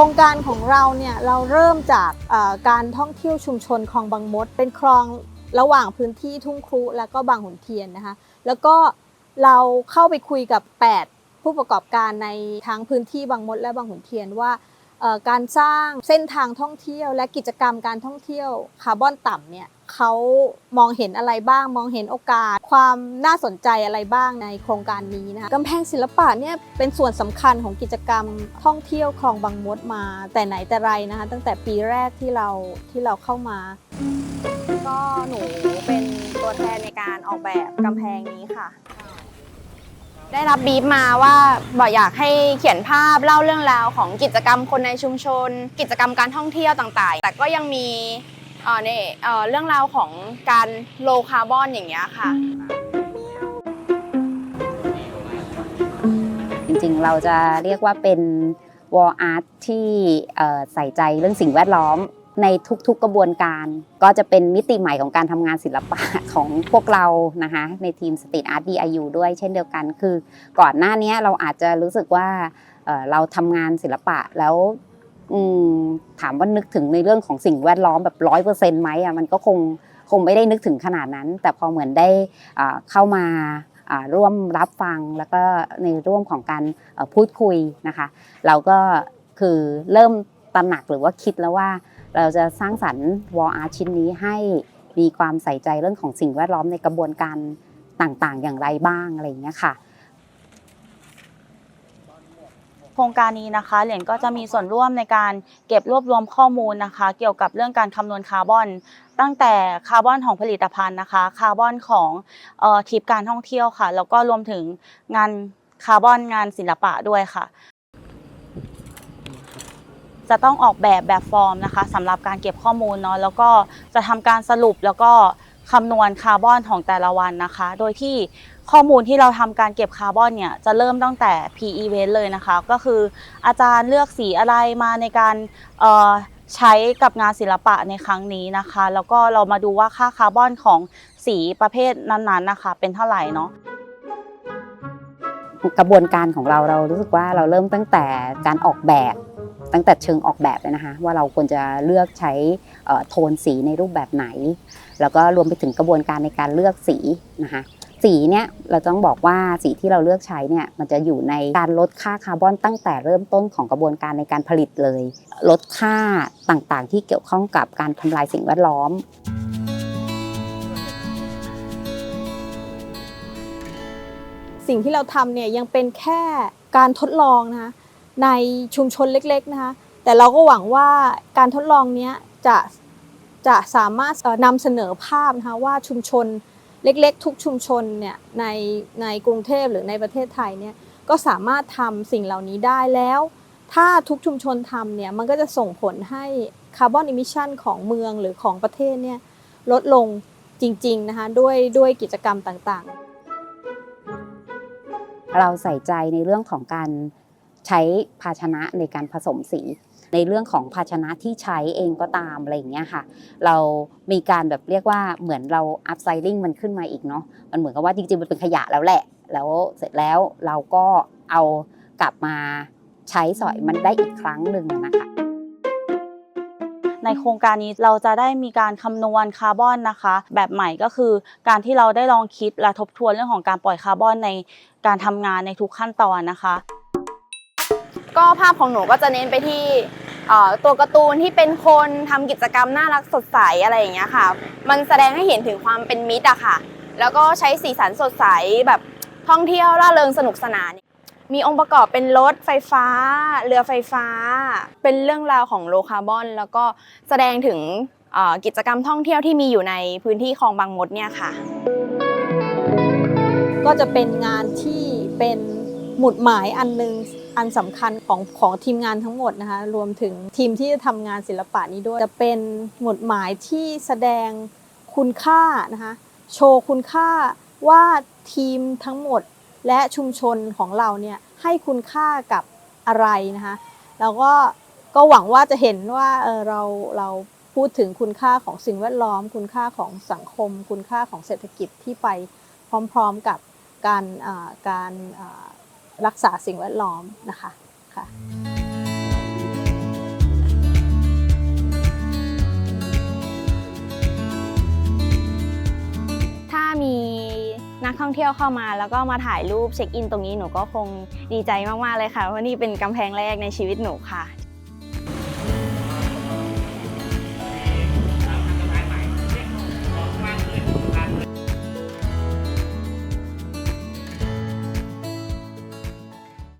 ครงการของเราเนี่ยเราเริ่มจากการท่องเที่ยวชุมชนคลองบางมด เป็นคลองระหว่างพื้นที่ทุ่งครุและก็บางขุนเทียนนะคะ แล้วก็เราเข้าไปคุยกับ 8 ผู้ประกอบการในทั้งพื้นที่บางมดและบางขุนเทียนว่าการสร้างเส้นทางท่องเที่ยวและกิจกรรมการท่องเที่ยวคาร์บอนต่ำเนี่ย เขามองเห็นอะไรบ้าง มองเห็นโอกาส ความน่าสนใจอะไรบ้างในโครงการนี้นะคะกำแพงศิลปะเนี่ยเป็นส่วนสำคัญของกิจกรรมท่องเที่ยวคลองบางมดมา แต่ไหนแต่ไรนะคะตั้งแต่ปีแรกที่เราที่เราเข้ามา ก็หนูเป็นตัวแทนในการออกแบบกำแพงนี้ค่ะ ได้รับบีบมาว่าบอกอยากให้เขียนภาพเล่าเรื่องราวของกิจกรรมคนในชุมชน กิจกรรมการท่องเที่ยวต่างๆ แต่ก็ยังมี เอ่อเนี่ยเอ่อเรื่องราวของการโลคาร์บอนอย่างเงี้ยค่ะ จริงๆ เราจะเรียกว่าเป็นวอลอาร์ตที่เอ่อใส่ใจเรื่องสิ่งแวดล้อมในทุกๆกระบวนการ ก็จะเป็นมิติใหม่ของการทำงานศิลปะ ของพวกเรานะคะในทีม Street Art DIU ด้วยเช่นเดียวกัน คือก่อนหน้านี้เราอาจจะรู้สึกว่าเอ่อเราทำงานศิลปะแล้ว อืมถามว่านึกถึงในเรื่องของสิ่งแวดล้อมแบบร้อยเปอร์เซ็นต์ไหมอะมันก็คงคงไม่ได้นึกถึงขนาดนั้น แต่พอเหมือนได้เข้ามาร่วมรับฟังแล้วก็ในร่วมของการพูดคุยนะคะ เราก็คือเริ่มตระหนักหรือว่าคิดแล้วว่า เราจะสร้างสรรค์วอลอาร์ชิ้นนี้ให้มีความใส่ใจเรื่องของสิ่งแวดล้อมในกระบวนการต่างๆ อย่างไรบ้างอะไรอย่างเงี้ยค่ะ โครงการนี้นะคะ เหรียญก็จะมีส่วนร่วมในการเก็บรวบรวมข้อมูลนะคะ เกี่ยวกับเรื่องการคำนวณคาร์บอน ตั้งแต่คาร์บอนของผลิตภัณฑ์นะคะ คาร์บอนของออทริปการท่องเที่ยวค่ะ แล้วก็รวมถึงงานคาร์บอนงานศิลปะด้วยค่ะ จะต้องออกแบบแบบฟอร์มนะคะสำหรับการเก็บข้อมูลเนาะแล้วก็จะทำการสรุปแล้วก็ คำนวณคาร์บอนของแต่ละวันนะคะ โดยที่ข้อมูลที่เราทำการเก็บคาร์บอนเนี่ยจะเริ่มตั้งแต่ P-Event เลยนะคะ ก็คืออาจารย์เลือกสีอะไรมาในการใช้กับงานศิลปะในครั้งนี้นะคะ แล้วก็เรามาดูว่าค่าคาร์บอนของสีประเภทนั้นๆนะคะ เป็นเท่าไหร่เนาะกระบวนการของเราเรารู้สึกว่าเราเริ่มตั้งแต่การออกแบบ ตั้งแต่เชิงออกแบบเลยนะคะ ว่าเราควรจะเลือกใช้โทนสีในรูปแบบไหน แล้วก็รวมไปถึงกระบวนการในการเลือกสีนะคะสีเนี่ยเราต้องบอกว่าสีที่เราเลือกใช้เนี่ยมันจะอยู่ในการลดค่าคาร์บอนตั้งแต่เริ่มต้นของกระบวนการในการผลิตเลย ลดค่าต่างๆ ที่เกี่ยวข้องกับการทำลายสิ่งแวดล้อมสิ่งที่เราทำเนี่ยยังเป็นแค่การทดลองนะคะ ในชุมชนเล็กๆนะคะแต่เราก็หวังว่าการทดลองนี้จะจะสามารถนำเสนอภาพนะคะว่าชุมชนเล็กๆ ทุกชุมชนเนี่ยในในกรุงเทพหรือในประเทศไทยเนี่ยก็สามารถทำสิ่งเหล่านี้ได้แล้ว ถ้าทุกชุมชนทำเนี่ยมันก็จะส่งผลให้คาร์บอนอิมิชันของเมืองหรือของประเทศเนี่ยลดลงจริงๆนะคะด้วยด้วยกิจกรรมต่างๆ เราใส่ใจในเรื่องของการ ใช้ภาชนะในการผสมสี ในเรื่องของภาชนะที่ใช้เองก็ตามอะไรอย่างเงี้ยค่ะ เรามีการแบบเรียกว่าเหมือนเราอัพไซลิงมันขึ้นมาอีกเนาะมันเหมือนกับว่าจริงๆมันเป็นขยะแล้วแหละ แล้วเสร็จแล้วเราก็เอากลับมาใช้สอยมันได้อีกครั้งหนึ่งนะคะในโครงการนี้เราจะได้มีการคำนวณคาร์บอนนะคะ แบบใหม่ก็คือการที่เราได้ลองคิดและทบทวนเรื่องของการปล่อยคาร์บอนในการทำงานในทุกขั้นตอนนะคะ ก็ภาพของหนูก็จะเน้นไปที่ตัวการ์ตูนที่เป็นคนทำกิจกรรมน่ารักสดใสอะไรอย่างเงี้ยค่ะ มันแสดงให้เห็นถึงความเป็นมิตรอะค่ะ แล้วก็ใช้สีสันสดใสแบบท่องเที่ยวร่าเริงสนุกสนาน มีองค์ประกอบเป็นรถไฟฟ้า เรือไฟฟ้า เป็นเรื่องราวของโลคาร์บอน แล้วก็แสดงถึงกิจกรรมท่องเที่ยวที่มีอยู่ในพื้นที่คลองบางมดเนี่ยค่ะ ก็จะเป็นงานที่เป็นหมุดหมายอันหนึง อันสำคัญของของทีมงานทั้งหมดนะคะรวมถึงทีมที่จะทำงานศิลปะนี้ด้วย จะเป็นหมุดหมายที่แสดงคุณค่านะคะโชว์คุณค่าว่าทีมทั้งหมดและชุมชนของเราเนี่ยให้คุณค่ากับอะไรนะคะแล้วก็ก็หวังว่าจะเห็นว่าเออเราเราพูดถึงคุณค่าของสิ่งแวดล้อม คุณค่าของสังคม คุณค่าของเศรษฐกิจที่ไปพร้อมๆกับการอ่าการอ่า รักษาสิ่งแวดล้อมนะคะค่ะถ้ามีนักท่องเที่ยวเข้ามาแล้วก็มาถ่ายรูปเช็คอินตรงนี้หนูก็คงดีใจมากๆเลยค่ะเพราะนี่เป็นกำแพงแรกในชีวิตหนูค่ะ